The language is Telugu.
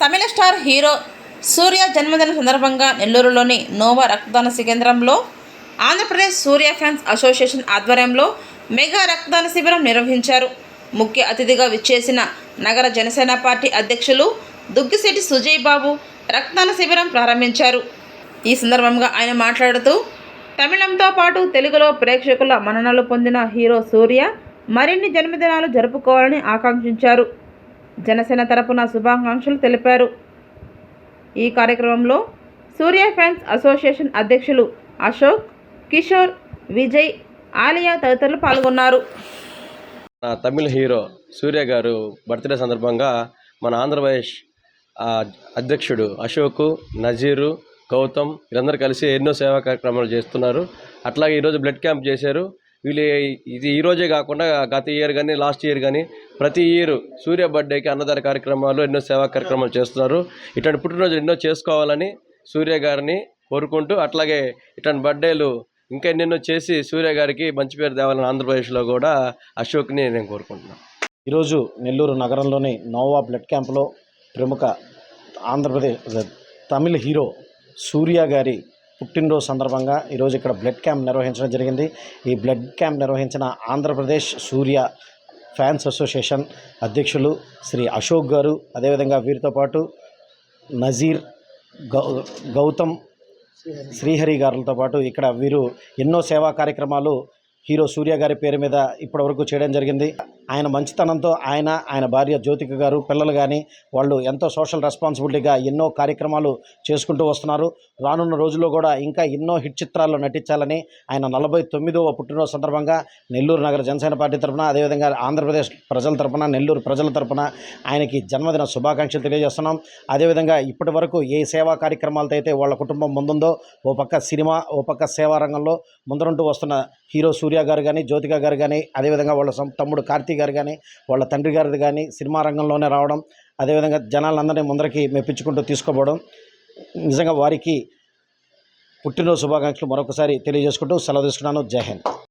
తమిళ స్టార్ హీరో సూర్య జన్మదిన సందర్భంగా నెల్లూరులోని నోవా రక్తదాన శికేంద్రంలో ఆంధ్రప్రదేశ్ సూర్య ఫ్యాన్స్ అసోసియేషన్ ఆధ్వర్యంలో మెగా రక్తదాన శిబిరం నిర్వహించారు. ముఖ్య అతిథిగా విచ్చేసిన నగర జనసేన పార్టీ అధ్యక్షులు దుగ్గిశెట్టి సుజయ్ బాబు రక్తదాన శిబిరం ప్రారంభించారు. ఈ సందర్భంగా ఆయన మాట్లాడుతూ తమిళంతో పాటు తెలుగులో ప్రేక్షకుల మన్ననలు పొందిన హీరో సూర్య మరిన్ని జన్మదినాలు జరుపుకోవాలని ఆకాంక్షించారు. జనసేన తరపున శుభాకాంక్షలు తెలిపారు. ఈ కార్యక్రమంలో సూర్య ఫ్యాన్స్ అసోసియేషన్ అధ్యక్షులు అశోక్ కిషోర్ విజయ్ ఆలియా తదితరులు పాల్గొన్నారు. మన తమిళ హీరో సూర్య గారు బర్త్డే సందర్భంగా మన ఆంధ్రప్రదేశ్ అధ్యక్షుడు అశోకు నజీరు గౌతమ్ వీరందరూ కలిసి ఎన్నో సేవా కార్యక్రమాలు చేస్తున్నారు. అట్లాగే ఈరోజు బ్లడ్ క్యాంప్ చేశారు. వీళ్ళు ఇది ఈరోజే కాకుండా గత ఇయర్ కానీ లాస్ట్ ఇయర్ కానీ ప్రతి ఇయర్ సూర్య బర్త్డేకి అన్నదాన కార్యక్రమాలు ఎన్నో సేవా కార్యక్రమాలు చేస్తున్నారు. ఇటువంటి పుట్టినరోజు ఎన్నో చేసుకోవాలని సూర్య గారిని కోరుకుంటూ అట్లాగే ఇటువంటి బర్త్డేలు ఇంకా ఎన్నెన్నో చేసి సూర్య గారికి మంచి పేరు తేవాలని ఆంధ్రప్రదేశ్లో కూడా అశోక్ని నేను కోరుకుంటున్నాను. ఈరోజు నెల్లూరు నగరంలోని నోవా బ్లడ్ క్యాంప్లో ప్రముఖ ఆంధ్రప్రదేశ్ తమిళ హీరో సూర్య గారి పుట్టినరోజు సందర్భంగా ఈరోజు ఇక్కడ బ్లడ్ క్యాంప్ నిర్వహించడం జరిగింది. ఈ బ్లడ్ క్యాంప్ నిర్వహించిన ఆంధ్రప్రదేశ్ సూర్య ఫ్యాన్స్ అసోసియేషన్ అధ్యక్షులు శ్రీ అశోక్ గారు అదేవిధంగా వీరితో పాటు నజీర్ గౌ గౌతమ్ శ్రీహరి గారులతో పాటు ఇక్కడ వీరు ఎన్నో సేవా కార్యక్రమాలు హీరో సూర్య గారి పేరు మీద ఇప్పటివరకు చేయడం జరిగింది. ఆయన మంచితనంతో ఆయన ఆయన భార్య జ్యోతిక గారు పిల్లలు కానీ వాళ్ళు ఎంతో సోషల్ రెస్పాన్సిబిలిటీగా ఎన్నో కార్యక్రమాలు చేసుకుంటూ వస్తున్నారు. రానున్న రోజుల్లో కూడా ఇంకా ఎన్నో హిట్ చిత్రాల్లో నటించాలని ఆయన నలభై తొమ్మిదవ పుట్టినరోజు సందర్భంగా నెల్లూరు నగర జనసేన పార్టీ తరఫున అదేవిధంగా ఆంధ్రప్రదేశ్ ప్రజల తరఫున నెల్లూరు ప్రజల తరఫున ఆయనకి జన్మదిన శుభాకాంక్షలు తెలియజేస్తున్నాం. అదేవిధంగా ఇప్పటి వరకు ఏ సేవా కార్యక్రమాలతో అయితే వాళ్ళ కుటుంబం ముందుందో ఓ పక్క సినిమా ఓ పక్క సేవా రంగంలో ముందరుంటూ వస్తున్న హీరో సూర్య గారు కానీ జ్యోతిక గారు కానీ అదేవిధంగా వాళ్ళ తమ్ముడు కార్తీక్ గారు కానీ వాళ్ళ తండ్రి గారిది కానీ సినిమా రంగంలోనే రావడం అదేవిధంగా జనాలందరినీ ముందరికి మెప్పించుకుంటూ తీసుకోపోవడం నిజంగా వారికి పుట్టినరోజు శుభాకాంక్షలు మరొకసారి తెలియజేసుకుంటూ సెలవు తీసుకున్నాను. జై హింద్.